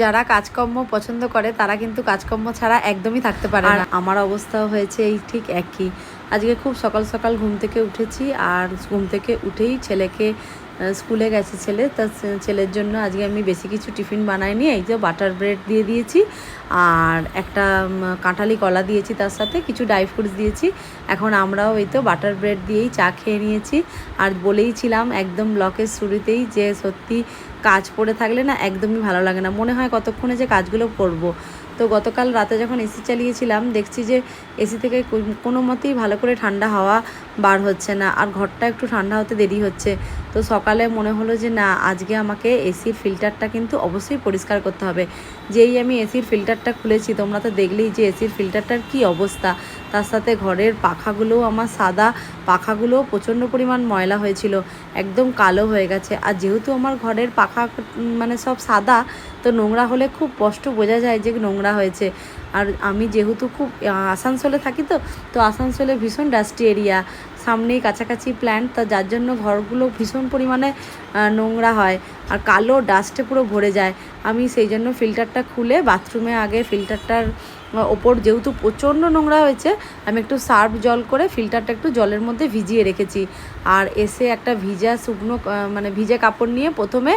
যারা কাজকর্ম পছন্দ করে, তারা কিন্তু কাজকর্ম ছাড়া একদমই থাকতে পারে না। আমার অবস্থাও হয়েছে এই ঠিক একই। আজকে খুব সকাল সকাল ঘুম থেকে উঠেছি আর ঘুম থেকে উঠেই ছেলেকে স্কুলে গেছে ছেলে। তা ছেলের জন্য আজকে আমি বেশি কিছু টিফিন বানাইনি, এই যে বাটার ব্রেড দিয়ে দিয়েছি আর একটা কাঁঠালি কলা দিয়েছি তার সাথে, কিছু ড্রাই ফ্রুটস দিয়েছি। এখন আমরাও এই তো বাটার ব্রেড দিয়েই চা খেয়ে নিয়েছি। আর বলেইছিলাম একদম ব্লকের শুরুতেই যে সত্যি কাজ পড়ে থাকলে না একদমই ভালো লাগে না। মনে হয় কতক্ষণে যে কাজগুলো করব। তো গতকাল রাতে যখন এসি চালিয়েছিলাম, দেখছি যে এসি থেকে কোনো মতেই ভালো করে ঠান্ডা হাওয়া বার হচ্ছে না। আর ঘরটা একটু ঠান্ডা হতে দেরি হচ্ছে। তো সকালে মনে হলো যে না, আজকে আমাকে এসির ফিল্টারটা কিন্তু অবশ্যই পরিষ্কার করতে হবে। যেই আমি এসির ফিল্টারটা খুলেছি, তোমরা তো দেখলেই যে এসির ফিল্টারটার কি অবস্থা। তার সাথে ঘরের পাখাগুলোও আমার সাদা পাখাগুলোও প্রচণ্ড পরিমাণ ময়লা হয়েছিল। একদম কালো হয়ে গেছে। আর যেহেতু আমার ঘরের পাখা উম, মানে সব সাদা তো নোংরা হলে খুব স্পষ্ট বোঝা যায় যে নোংরা হয়েছে। আর আমি যেহেতু খুব আসানসোলে থাকি তো তো আসানসোলে ভীষণ ডাস্টি এরিয়া সামনেই কাছাকাছি প্ল্যান্ট তা যার জন্য ঘরগুলো ভীষণ পরিমাণে নোংরা হয়। আর কালো ডাস্টে পুরো ভরে যায়। আমি সেই জন্য ফিল্টারটা খুলে বাথরুমে আগে ফিল্টারটার ওপর যেহেতু প্রচণ্ড নোংরা হয়েছে, আমি একটু সার্ফ জল করে ফিল্টারটা একটু জলের মধ্যে ভিজিয়ে রেখেছি। আর এসে একটা ভিজা শুকনো মানে ভিজা কাপড় নিয়ে প্রথমে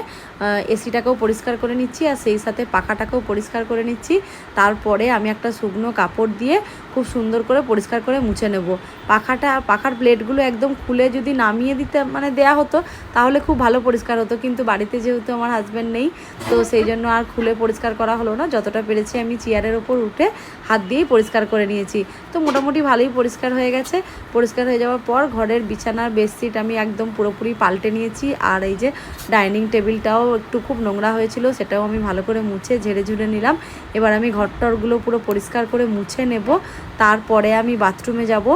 এসিটাকেও পরিষ্কার করে নিচ্ছি আর সেই সাথে পাখাটাকেও পরিষ্কার করে নিচ্ছি। তারপরে আমি একটা শুকনো কাপড় দিয়ে খুব সুন্দর করে পরিষ্কার করে মুছে নেব। পাখাটা, পাখার প্লেটগুলো একদম খুলে যদি নামিয়ে দিতে মানে দেয়া হতো, তাহলে খুব ভালো পরিষ্কার হতো। কিন্তু বাড়িতে যেহেতু আমার হাজব্যান্ড নেই, তো সেই জন্য আর খুলে পরিষ্কার করা হলো না। যতটা পেরেছি আমি চেয়ারের ওপর উঠে হাত দিয়েই পরিষ্কার করে নিয়েছি। তো মোটামুটি ভালোই পরিষ্কার হয়ে গেছে। পরিষ্কার হয়ে যাওয়ার পর ঘরের বিছানার বেডশিট আমি একদম পুরোপুরি পাল্টে নিয়েছি। আর এই যে ডাইনিং টেবিলটাও একটু খুব নোংরা হয়েছিল, সেটাও আমি ভালো করে মুছে ঝেড়ে ঝুড়ে নিলাম। এবার আমি ঘরটরগুলো পুরো পরিষ্কার করে মুছে নেব। তারপরে আমি বাথরুমে যাব।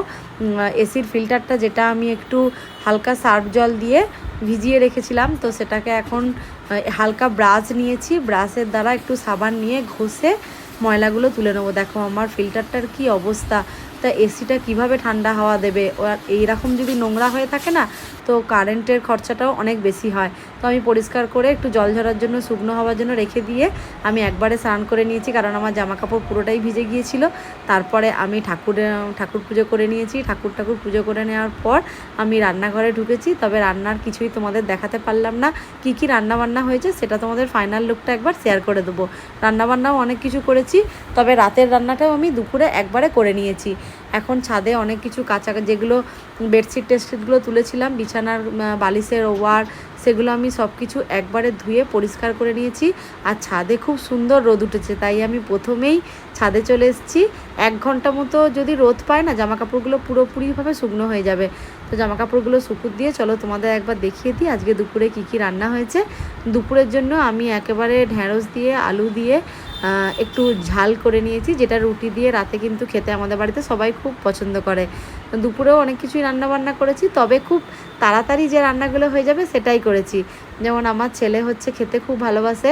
এসির ফিল্টারটা যেটা আমি একটু হালকা সার্ফ জল দিয়ে ভিজিয়ে রেখেছিলাম। তো সেটাকে এখন হালকা ব্রাশ নিয়েছি। ব্রাশের দ্বারা একটু সাবান নিয়ে ঘষে ময়লাগুলো তুলে নেব। দেখো আমার ফিল্টারটার কি অবস্থা। তা এসিটা কীভাবে ঠান্ডা হাওয়া দেবে? এইরকম যদি নোংরা হয়ে থাকে না, তো কারেন্টের খরচাটাও অনেক বেশি হয়। তো আমি পরিষ্কার করে একটু জল ঝরার জন্য, শুকনো হওয়ার জন্য রেখে দিয়ে আমি একবারে স্নান করে নিয়েছি, কারণ আমার জামা কাপড় পুরোটাই ভিজে গিয়েছিল। তারপরে আমি ঠাকুরের ঠাকুর পুজো করে নিয়েছি। ঠাকুর ঠাকুর পুজো করে নেওয়ার পর আমি রান্নাঘরে ঢুকেছি। তবে রান্নার কিছুই তোমাদের দেখাতে পারলাম না। কি কি রান্না বান্না হয়েছে সেটা তোমাদের ফাইনাল লুকটা একবার শেয়ার করে দেবো। রান্নাবান্নাও অনেক কিছু করেছি, তবে রাতের রান্নাটাও আমি দুপুরে একবারে করে নিয়েছি। এখন ছাদে অনেক কিছু কাঁচা যেগুলো বেডশিট টেডশিটগুলো তুলেছিলাম, বিছানার বালিশের ওয়ার, সেগুলো আমি সব কিছু একবারে ধুয়ে পরিষ্কার করে নিয়েছি। আর ছাদে খুব সুন্দর রোদ উঠেছে, তাই আমি প্রথমেই ছাদে চলে এসেছি। এক ঘণ্টা মতো যদি রোদ পায় না জামা কাপড়গুলো পুরোপুরিভাবে শুকনো হয়ে যাবে। তো জামা কাপড়গুলো শুকুর দিয়ে চলো তোমাদের একবার দেখিয়ে দিই আজকে দুপুরে কি কি রান্না হয়েছে। দুপুরের জন্য আমি একেবারে ঢ্যাঁড়স দিয়ে, আলু দিয়ে একটু ঝাল করে নিয়েছি, যেটা রুটি দিয়ে রাতে কিন্তু খেতে আমাদের বাড়িতে সবাই খুব পছন্দ করে। দুপুরেও অনেক কিছুই রান্না বান্না করেছি, তবে খুব তাড়াতাড়ি যে রান্নাগুলো হয়ে যাবে সেটাই করেছি। যেমন আমার ছেলে হচ্ছে খেতে খুব ভালোবাসে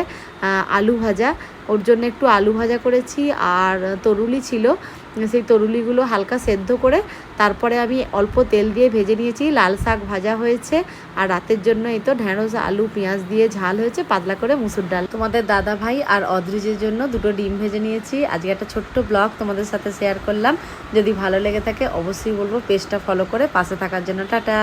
আলু ভাজা। ওর জন্য একটু আলু ভাজা করেছি আর তরুলি ছিল। সেই তরুলিগুলো হালকা সেদ্ধ করে তারপরে আমি অল্প তেল দিয়ে ভেজে নিয়েছি। লাল শাক ভাজা হয়েছে আর রাতের জন্য এই তো ঢ্যাঁড়স আলু, পেঁয়াজ দিয়ে ঝাল হয়েছে, পাতলা করে মুসুর ডাল। তোমাদের দাদা ভাই আর অদ্রিজের জন্য দুটো ডিম ভেজে নিয়েছি। আজকে একটা ছোট্ট ব্লগ তোমাদের সাথে শেয়ার করলাম। যদি ভালো লেগে থাকে অবশ্যই বলব পেজটা ফলো করে পাশে থাকার জন্য টাটা।